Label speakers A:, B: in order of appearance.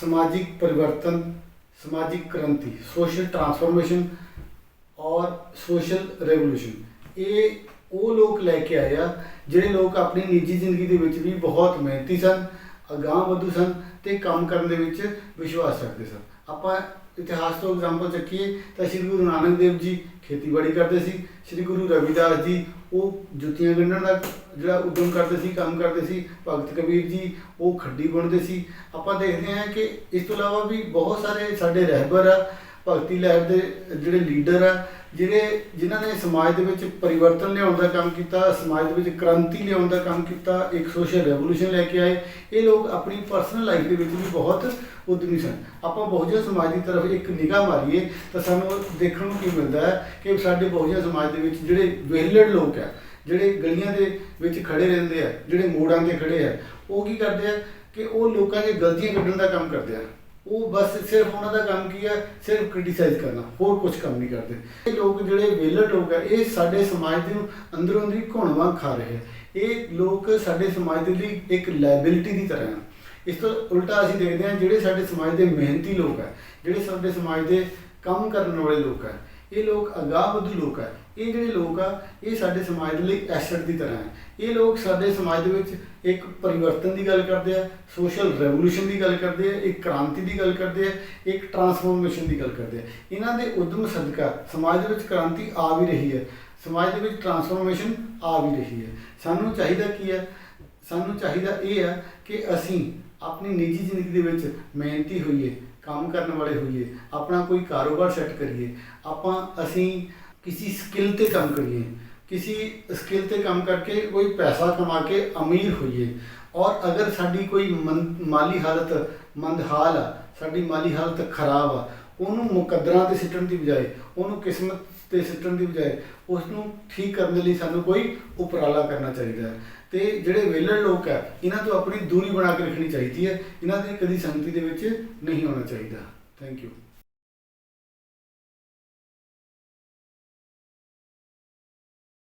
A: ਸਮਾਜਿਕ ਪਰਿਵਰਤਨ ਸਮਾਜਿਕ ਕ੍ਰਾਂਤੀ ਸੋਸ਼ਲ ਟਰਾਂਸਫਰਮੇਸ਼ਨ ਔਰ ਸੋਸ਼ਲ ਰੈਵੋਲੂਸ਼ਨ ਇਹ ਉਹ ਲੋਕ ਲੈ ਕੇ ਆਏ ਆ ਜਿਹੜੇ ਲੋਕ ਆਪਣੀ ਨਿੱਜੀ ਜ਼ਿੰਦਗੀ ਦੇ ਵਿੱਚ ਵੀ ਬਹੁਤ ਮਿਹਨਤੀ ਸਨ ਅਗਾਂਹ ਵਧੂ ਸਨ ਤੇ ਕੰਮ ਕਰਨ ਦੇ ਵਿੱਚ ਵਿਸ਼ਵਾਸ ਰੱਖਦੇ ਸਨ ਆਪਾਂ ਇਤਿਹਾਸ ਤੋਂ ਐਗਜ਼ਾਮਪਲ ਚੱਕੀਏ ਤਾਂ ਸ੍ਰੀ ਗੁਰੂ ਨਾਨਕ ਦੇਵ ਜੀ ਖੇਤੀਬਾੜੀ ਕਰਦੇ ਸੀ ਸ੍ਰੀ ਗੁਰੂ ਰਵਿਦਾਸ ਜੀ ਉਹ ਜੁੱਤੀਆਂ ਗੰਢਣ ਦਾ ਜਿਹੜਾ ਉਦਮ ਕਰਦੇ ਸੀ, ਕੰਮ ਕਰਦੇ ਸੀ, ਭਗਤ ਕਬੀਰ ਜੀ, ਉਹ ਖੱਡੀ ਬੁਣਦੇ ਸੀ। ਆਪਾਂ ਦੇਖਦੇ ਹਾਂ ਕਿ ਇਸ ਤੋਂ ਇਲਾਵਾ ਵੀ ਬਹੁਤ ਸਾਰੇ ਸਾਡੇ ਰਹਿਬਰ ਆ ਭਗਤੀ ਲਹਿਰ ਦੇ ਜਿਹੜੇ ਲੀਡਰ ਆ, ਜਿਹੜੇ ਜਿਨ੍ਹਾਂ ਨੇ ਸਮਾਜ ਦੇ ਵਿੱਚ ਪਰਿਵਰਤਨ ਲਿਆਉਣ ਦਾ ਕੰਮ ਕੀਤਾ, ਸਮਾਜ ਦੇ ਵਿੱਚ ਕ੍ਰਾਂਤੀ ਲਿਆਉਣ ਦਾ ਕੰਮ ਕੀਤਾ, ਇੱਕ ਸੋਸ਼ਲ ਰੈਵੋਲੂਸ਼ਨ ਲੈ ਕੇ ਆਏ, ਇਹ ਲੋਕ ਆਪਣੀ ਪਰਸਨਲ ਲਾਈਫ ਦੇ ਵਿੱਚ ਵੀ ਬਹੁਤ ਉਦਮੀ ਸਨ। ਆਪਾਂ ਬਹੁਜਨ ਸਮਾਜ ਦੀ ਤਰਫ ਇੱਕ ਨਿਗਾਹ ਮਾਰੀਏ, ਤਾਂ ਸਾਨੂੰ ਦੇਖਣ ਨੂੰ ਕੀ ਮਿਲਦਾ ਹੈ ਕਿ ਸਾਡੇ ਬਹੁਜਨ ਸਮਾਜ ਦੇ ਵਿੱਚ ਜਿਹੜੇ ਵਿਹਲੜ ਲੋਕ ਆ, ਜਿਹੜੇ ਗਲੀਆਂ ਦੇ ਵਿੱਚ ਖੜੇ ਰਹਿੰਦੇ ਆ, ਜਿਹੜੇ ਮੋੜਾਂ ਤੇ ਖੜੇ ਆ, ਉਹ ਕੀ ਕਰਦੇ ਆ ਕਿ ਉਹ ਲੋਕਾਂ ਦੀਆਂ ਗਲਤੀਆਂ ਕੱਢਣ ਦਾ ਕੰਮ ਕਰਦੇ ਆ। ਉਹ ਬਸ ਸਿਰਫ ਉਹਨਾਂ ਦਾ ਕੰਮ ਕੀ ਹੈ, ਸਿਰਫ ਕ੍ਰਿਟਿਸਾਈਜ਼ ਕਰਨਾ, ਹੋਰ ਕੁਝ ਕੰਮ ਨਹੀਂ ਕਰਦੇ। ਇਹ ਲੋਕ ਜਿਹੜੇ ਵਿਹਲੜ ਲੋਕ ਹੈ ਇਹ ਸਾਡੇ ਸਮਾਜ ਦੇ ਨੂੰ ਅੰਦਰੋਂ ਅੰਦਰੀ ਘੁਣਵਾ ਖਾ ਰਹੇ ਹੈ ਇਹ ਲੋਕ ਸਾਡੇ ਸਮਾਜ ਦੇ ਲਈ ਇੱਕ ਲਾਇਬਿਲਿਟੀ ਦੀ ਤਰ੍ਹਾਂ ਹੈ ਇਸ ਤੋਂ ਉਲਟਾ ਅਸੀਂ ਦੇਖਦੇ ਹਾਂ, ਜਿਹੜੇ ਸਾਡੇ ਸਮਾਜ ਦੇ ਮਿਹਨਤੀ ਲੋਕ ਹੈ ਜਿਹੜੇ ਸਾਡੇ ਸਮਾਜ ਦੇ ਕੰਮ ਕਰਨ ਵਾਲੇ ਲੋਕ ਹੈ ਇਹ ਲੋਕ ਅਗਾਹ ਵਧੂ ਲੋਕ ਹੈ ਇਹ ਜਿਹੜੇ ਲੋਕ ਆ, ਇਹ ਸਾਡੇ ਸਮਾਜ ਦੇ ਲਈ ਐਸਟ ਦੀ ਤਰ੍ਹਾਂ ਹੈ। ਇਹ ਲੋਕ ਸਾਡੇ ਸਮਾਜ ਦੇ ਵਿੱਚ ਇੱਕ ਪਰਿਵਰਤਨ ਦੀ ਗੱਲ ਕਰਦੇ ਆ, ਸੋਸ਼ਲ ਰੈਵੋਲੂਸ਼ਨ ਦੀ ਗੱਲ ਕਰਦੇ ਆ, ਇੱਕ ਕ੍ਰਾਂਤੀ ਦੀ ਗੱਲ ਕਰਦੇ ਆ, ਇੱਕ ਟਰਾਂਸਫੋਰਮੇਸ਼ਨ ਦੀ ਗੱਲ ਕਰਦੇ ਆ। ਇਹਨਾਂ ਦੇ ਉਦਮ ਸਦਕਾ ਸਮਾਜ ਦੇ ਵਿੱਚ ਕ੍ਰਾਂਤੀ ਆ ਵੀ ਰਹੀ ਹੈ। ਸਮਾਜ ਦੇ ਵਿੱਚ ਟਰਾਂਸਫੋਰਮੇਸ਼ਨ ਆ ਵੀ ਰਹੀ ਹੈ। ਸਾਨੂੰ ਚਾਹੀਦਾ ਕੀ ਹੈ? ਸਾਨੂੰ ਚਾਹੀਦਾ ਇਹ ਹੈ ਕਿ ਅਸੀਂ ਆਪਣੀ ਨਿੱਜੀ ਜ਼ਿੰਦਗੀ ਦੇ ਵਿੱਚ ਮਿਹਨਤੀ ਹੋਈਏ ਕੰਮ ਕਰਨ ਵਾਲੇ ਹੋਈਏ, ਆਪਣਾ ਕੋਈ ਕਾਰੋਬਾਰ ਸੈੱਟ ਕਰੀਏ, ਆਪਾਂ ਅਸੀਂ ਕਿਸੇ ਸਕਿੱਲ ਤੇ ਕੰਮ ਕਰੀਏ, ਕਿਸੇ ਸਕਿੱਲ ਤੇ ਕੰਮ ਕਰਕੇ ਕੋਈ ਪੈਸਾ ਕਮਾ ਕੇ ਅਮੀਰ ਹੋਈਏ, ਔਰ ਅਗਰ ਸਾਡੀ ਕੋਈ ਮਨ- ਮਾਲੀ ਹਾਲਤ ਮੰਦਹਾਲ ਆ, ਸਾਡੀ ਮਾਲੀ ਹਾਲਤ ਖਰਾਬ ਆ, ਉਹਨੂੰ ਮੁਕੱਦਰਾਂ ਤੇ ਸਿੱਟਣ ਦੀ ਬਜਾਏ ਉਹਨੂੰ ਕਿਸਮਤ ਤੇ ਸਿੱਟਣ ਦੀ ਬਜਾਏ ਉਸ ਨੂੰ ਠੀਕ ਕਰਨ ਦੇ ਲਈ ਸਾਨੂੰ ਕੋਈ ਉਪਰਾਲਾ ਕਰਨਾ ਚਾਹੀਦਾ ਹੈ। ਤੇ ਜਿਹੜੇ ਵਿਹਲੜ ਲੋਕ ਹੈ ਇਹਨਾਂ ਤੋਂ ਆਪਣੀ ਦੂਰੀ ਬਣਾ ਕੇ ਰੱਖਣੀ ਚਾਹੀਦੀ ਹੈ। ਇਹਨਾਂ ਦੀ ਕਦੀ ਸੰਗਤੀ ਦੇ ਵਿੱਚ ਨਹੀਂ ਹੋਣਾ ਚਾਹੀਦਾ। Thank you